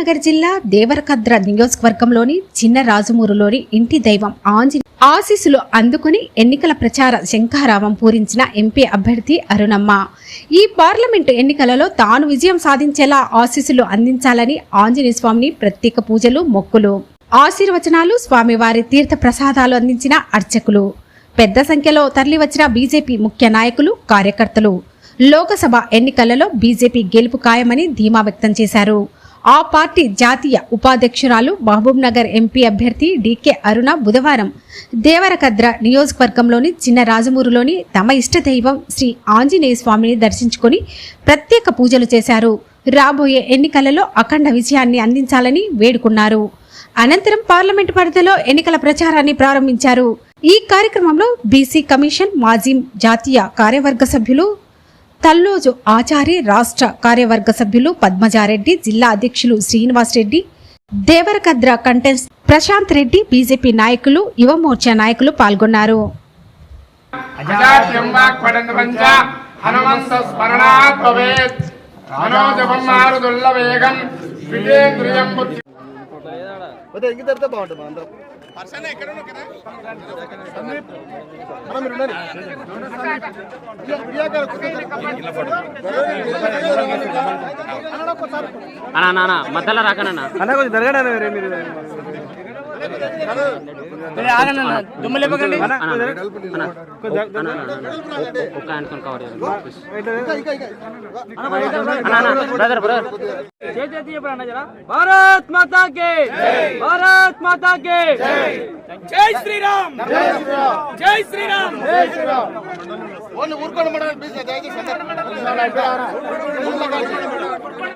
నగర్ జిల్లా దేవరకద్ర నియోజకవర్గంలోని చిన్న రాజమూరులోని ఇంటి దైవం ఆంజనేయ ఆశీస్సులు అందుకుని ఎన్నికల ప్రచార శంఖారావం పూరించిన ఎంపీ అభ్యర్థి అరుణమ్మ. ఈ పార్లమెంటు ఎన్నికలలో తాను విజయం సాధించేలా ఆశీస్సులు అందించాలని ఆంజనేయ స్వామిని ప్రత్యేక పూజలు మొక్కులు. ఆశీర్వచనాలు స్వామివారి తీర్థ ప్రసాదాలు అందించిన అర్చకులు. పెద్ద సంఖ్యలో తరలివచ్చిన బీజేపీ ముఖ్య నాయకులు కార్యకర్తలు. లోకసభ ఎన్నికలలో బీజేపీ గెలుపు ఖాయమని ధీమా వ్యక్తం చేశారు. ఆ పార్టీ జాతీయ ఉపాధ్యక్షురాలు మహబూబ్ నగర్ ఎంపీ అభ్యర్థి డీకే అరుణ బుధవారం దేవరకద్ర నియోజకవర్గంలోని చిన్న రాజమూరులోని తమ ఇష్ట దైవం శ్రీ ఆంజనేయ స్వామిని దర్శించుకొని ప్రత్యేక పూజలు చేశారు. రాబోయే ఎన్నికలలో అఖండ విజయాన్ని అందించాలని వేడుకున్నారు. అనంతరం పార్లమెంటు పరిధిలో ఎన్నికల ప్రచారాన్ని ప్రారంభించారు. ఈ కార్యక్రమంలో బీసీ కమిషన్ మాజీ జాతీయ కార్యవర్గ సభ్యులు తల్లోజు ఆచారి రాష్ట్ర కార్యవర్గ సభ్యులు పద్మజారెడ్డి జిల్లా అధ్యక్షులు శ్రీనివాస్ రెడ్డి దేవరకద్ర కంటెన్స్ ప్రశాంత్ రెడ్డి బీజేపీ నాయకులు యువమోర్చా నాయకులు పాల్గొన్నారు. పోతే ఇంక తడితే బాగుంటుంది అందరం. అన్న, మధ్యలో రాకనన్నా. అన్న కొంచెం జరగండి వేరే మీరు. అన్నా, ఒక్క హ్యాండ్ కవర్ చేయండి బ్రదర్ బ్రదర్ భారత్ మాతా కే భారత్ జై శ్రీరామ్ జై శ్రీరామ్ ఊరుకోండి మేడం